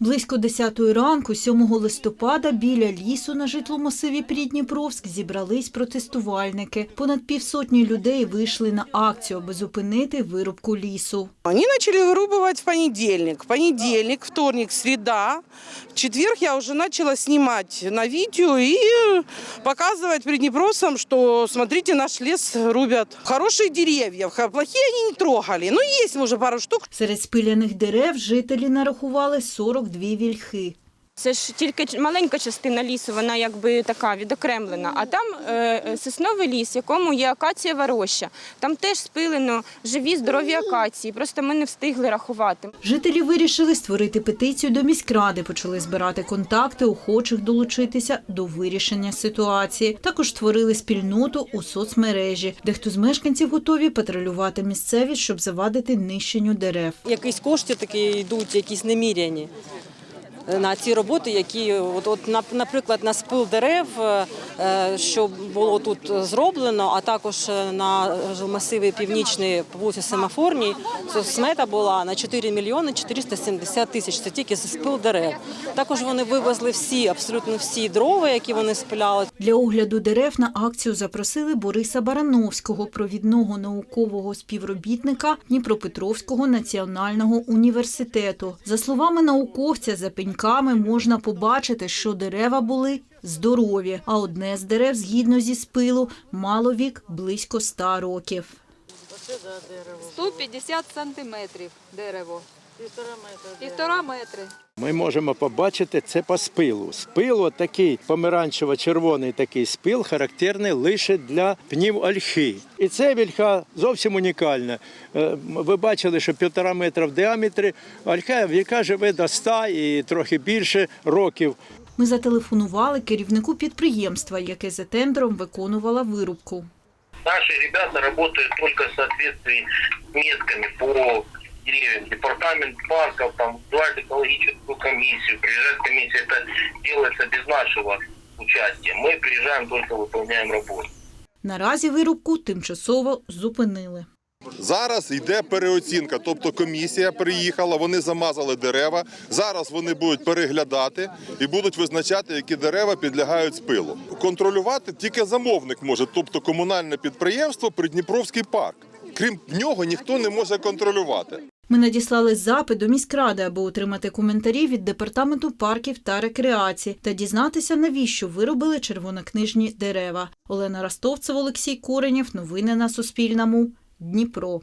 Близько 10 ранку, 7 листопада, біля лісу на житломасиві Придніпровськ зібрались протестувальники. Понад півсотні людей вийшли на акцію, аби зупинити вирубку лісу. Они начали вырубывать в понедельник. Понедельник, вторник, среда. В четверг я уже начала снимать на видео и показывать приднепровцам, что смотрите, наш лес рубят. Хорошие деревья, ха- плохие они не трогали. Ну, есть уже пару штук. Серед спиляних дерев жителі нарахували 42 вільхи. Це ж тільки маленька частина лісу, вона якби така відокремлена. А там е, е, сосновий ліс, в якому є акацієва роща. Там теж спилено живі здорові акації. Просто ми не встигли рахувати. Жителі вирішили створити петицію до міськради, почали збирати контакти охочих долучитися до вирішення ситуації. Також створили спільноту у соцмережі, де хто з мешканців готові патрулювати місцевість, щоб завадити нищенню дерев. якісь кошти такі йдуть, якісь неміряні на ці роботи, які от, от наприклад, на спил дерев, е, що було тут зроблено, а також е, на масиві північної вулиці Семафорній, смета була на 4 мільйони 470 тисяч. Це тільки за спил дерев. Також вони вивезли всі, абсолютно всі дрова, які вони спиляли. Для огляду дерев на акцію запросили Бориса Барановського, провідного наукового співробітника Дніпропетровського національного університету. За словами науковця, за пеньками можна побачити, що дерева були здорові, а одне з дерев, згідно зі спилу, мало вік близько ста років. 150 сантиметрів дерево. Півтора метри. Ми можемо побачити це по спилу. Спил такий помаранчево-червоний такий спил, характерний лише для пнів ольхи. І це вільха зовсім унікальна. Е, Ви бачили, що півтора метра в діаметрі. Ольха віка живе до 100 і трохи більше років. Ми зателефонували керівнику підприємства, яке за тендером виконувало вирубку. Наши ребята работают только в соответствии с метками по деревьям. Департамент парков, там, вызывает экологическую комиссию, приезжает комиссия, это делается без нашего участия. Мы приезжаем, только выполняем работу. Наразі вирубку тимчасово зупинили. Зараз йде переоцінка, тобто комісія приїхала, вони замазали дерева. Зараз вони будуть переглядати і будуть визначати, які дерева підлягають спилу. Контролювати тільки замовник може, тобто комунальне підприємство Придніпровський парк. Крім нього ніхто не може контролювати. Ми надіслали запит до міськради, аби отримати коментарі від департаменту парків та рекреації та дізнатися, навіщо виробили червонокнижні дерева. Олена Ростовцева, Олексій Коренєв. Новини на Суспільному. Дніпро.